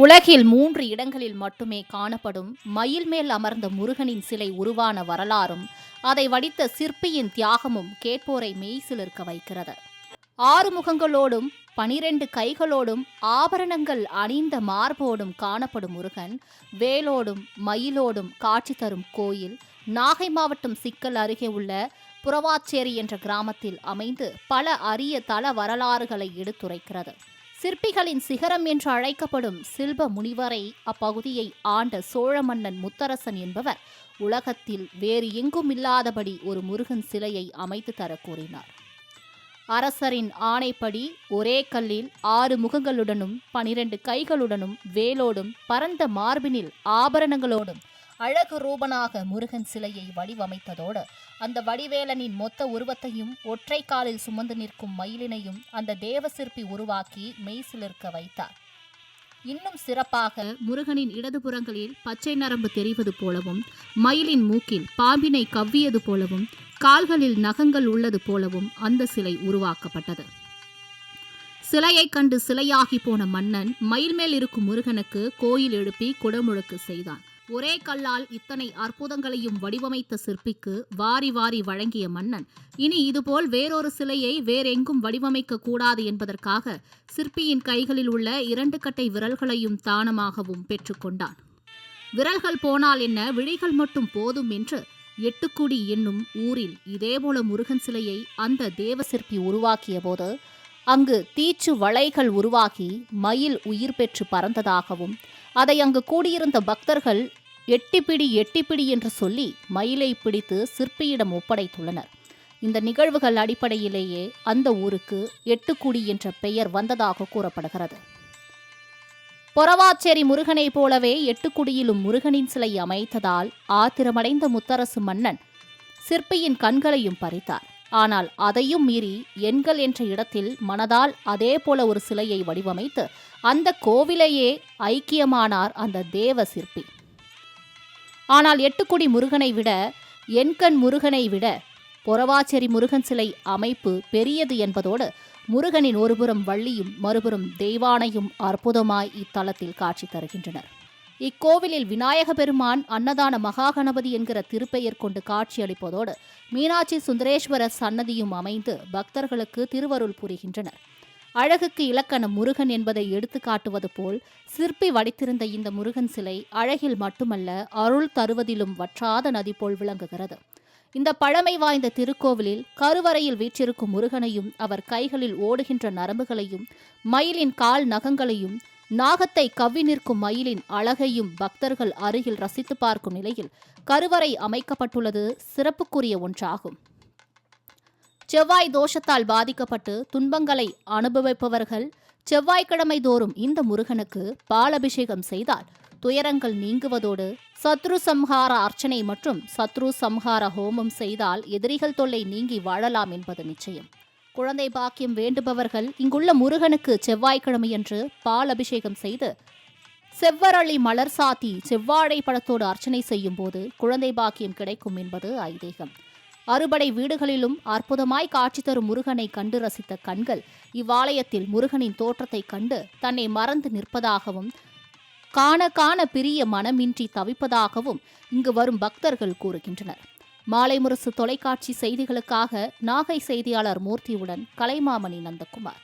உலகில் மூன்று இடங்களில் மட்டுமே காணப்படும் மயில் மேல் அமர்ந்த முருகனின் சிலை உருவான வரலாறும் அதை வடித்த சிற்பியின் தியாகமும் கேட்போரை மெய்சிலிருக்க வைக்கிறது. ஆறு முகங்களோடும் பனிரெண்டு கைகளோடும் ஆபரணங்கள் அணிந்த மார்போடும் காணப்படும் முருகன் வேலோடும் மயிலோடும் காட்சி தரும் கோயில் நாகை மாவட்டம் சிக்கல் அருகே உள்ள புறவாச்சேரி என்ற கிராமத்தில் அமைந்து பல அரிய தல வரலாறுகளை எடுத்துரைக்கிறது. சிற்பிகளின் சிகரம் என்று அழைக்கப்படும் சில்ப முனிவரை அப்பகுதியை ஆண்ட சோழ மன்னன் முத்தரசன் என்பவர் உலகத்தில் வேறு எங்கும் இல்லாதபடி ஒரு முருகன் சிலையை அமைத்து தர கூறினார். அரசரின் ஆணைப்படி ஒரே கல்லில் ஆறு முகங்களுடனும் பனிரெண்டு கைகளுடனும் வேலோடும் பரந்த மார்பினில் ஆபரணங்களோடும் அழகு ரூபனாக முருகன் சிலையை வடிவமைத்ததோடு அந்த வடிவேலனின் மொத்த உருவத்தையும் ஒற்றை காலில் சுமந்து நிற்கும் மயிலினையும் அந்த தேவசிற்பி உருவாக்கி மெய்சிலிருக்க வைத்தார். இன்னும் சிறப்பாக முருகனின் இடதுபுறங்களில் பச்சை நரம்பு தெரிவது போலவும் மயிலின் மூக்கில் பாம்பினை கவ்வியது போலவும் கால்களில் நகங்கள் உள்ளது போலவும் அந்த சிலை உருவாக்கப்பட்டது. சிலையைக் கண்டு சிலையாகி போன மன்னன் மயில் மேல் இருக்கும் முருகனுக்கு கோயில் எழுப்பி குடமுழுக்கு செய்தான். ஒரே கல்லால் இத்தனை அற்புதங்களையும் வடிவமைத்த சிற்பிக்கு வாரி வாரி வழங்கிய மன்னன். இனி இதுபோல் வேறொரு சிலையை வேறெங்கும் வடிவமைக்க கூடாது என்பதற்காக சிற்பியின் கைகளில் உள்ள இரண்டு கட்டை விரல்களையும் தானமாகவும் பெற்றுக்கொண்டான் விரல்கள் போனால் என்ன? விழிகள் மட்டும் போதும் என்று எட்டுக்குடி என்னும் ஊரில் இதேபோல முருகன் சிலையை அந்த தேவ சிற்பி உருவாக்கிய போது அங்கு தீச்சு வளைகள் உருவாகி மயில் உயிர் பெற்று பறந்ததாகவும் அதை அங்கு கூடியிருந்த பக்தர்கள் எட்டிப்பிடி எட்டிப்பிடி என்று சொல்லி மயிலை பிடித்து சிற்பியிடம் ஒப்படைத்துள்ளனர். இந்த நிகழ்வுகள் அடிப்படையிலேயே அந்த ஊருக்கு எட்டுக்குடி என்ற பெயர் வந்ததாக கூறப்படுகிறது. பொறவாச்சேரி முருகனைப் போலவே எட்டுக்குடியிலும் முருகனின் சிலை அமைத்ததால் ஆத்திரமடைந்த முத்தரசு மன்னன் சிற்பியின் கண்களையும் பறித்தார். ஆனால் அதையும் மீறி எண்கள் என்ற இடத்தில் மனதால் அதே போல ஒரு சிலையை வடிவமைத்து அந்த கோவிலையே ஐக்கியமானார் அந்த தேவ சிற்பி. ஆனால் எட்டுக்குடி முருகனை விட எண்கண் முருகனை விட பொறவாச்சேரி முருகன் சிலை அமைப்பு பெரியது என்பதோடு முருகனின் ஒருபுறம் வள்ளியும் மறுபுறம் தெய்வானையும் அற்புதமாய் இத்தலத்தில் காட்சி தருகின்றனர். இக்கோவிலில் விநாயக பெருமான் அன்னதான மகாகணபதி என்கிற திருப்பெயர் கொண்டு காட்சியளிப்பதோடு மீனாட்சி சுந்தரேஸ்வரர் சன்னதியும் அமைந்து பக்தர்களுக்கு திருவருள் புரிகின்றனர். அழகுக்கு இலக்கணம் முருகன் என்பதை எடுத்து காட்டுவது போல் சிற்பி வடித்திருந்த இந்த முருகன் சிலை அழகில் மட்டுமல்ல அருள் தருவதிலும் வற்றாத நதி போல் விளங்குகிறது. இந்த பழமை வாய்ந்த திருக்கோவிலில் கருவறையில் வீற்றிருக்கும் முருகனையும் அவர் கைகளில் ஓடுகின்ற நரம்புகளையும் மயிலின் கால் நகங்களையும் நாகத்தை கவ்வி நிற்கும் மயிலின் அழகையும் பக்தர்கள் அருகில் ரசித்து பார்க்கும் நிலையில் கருவறை அமைக்கப்பட்டுள்ளது சிறப்புக்குரிய ஒன்றாகும். செவ்வாய் தோஷத்தால் பாதிக்கப்பட்டு துன்பங்களை அனுபவிப்பவர்கள் செவ்வாய்க்கிழமை தோறும் இந்த முருகனுக்கு பாலபிஷேகம் செய்தால் துயரங்கள் நீங்குவதோடு சத்ரு சம்ஹார அர்ச்சனை மற்றும் சத்ரு சம்ஹார ஹோமம் செய்தால் எதிரிகள் தொல்லை நீங்கி வாழலாம் என்பது நிச்சயம். குழந்தை பாக்கியம் வேண்டுபவர்கள் இங்குள்ள முருகனுக்கு செவ்வாய்க்கிழமையன்று பால் அபிஷேகம் செய்து செவ்வரளி மலர் சாத்தி செவ்வாழை பழத்தோடு அர்ச்சனை செய்யும் போது குழந்தை பாக்கியம் கிடைக்கும் என்பது ஐதீகம். அறுபடை வீடுகளிலும் அற்புதமாய் காட்சி தரும் முருகனை கண்டு ரசித்த கண்கள் இவ்வாலயத்தில் முருகனின் தோற்றத்தை கண்டு தன்னை மறந்து நிற்பதாகவும் காண காண பிரிய மனமின்றி தவிப்பதாகவும் இங்கு வரும் பக்தர்கள் கூறுகின்றனர். மாலை முரசு தொலைக்காட்சி செய்திகளுக்காக நாகை செய்தியாளர் மூர்த்தியுடன் கலைமாமணி நந்தகுமார்.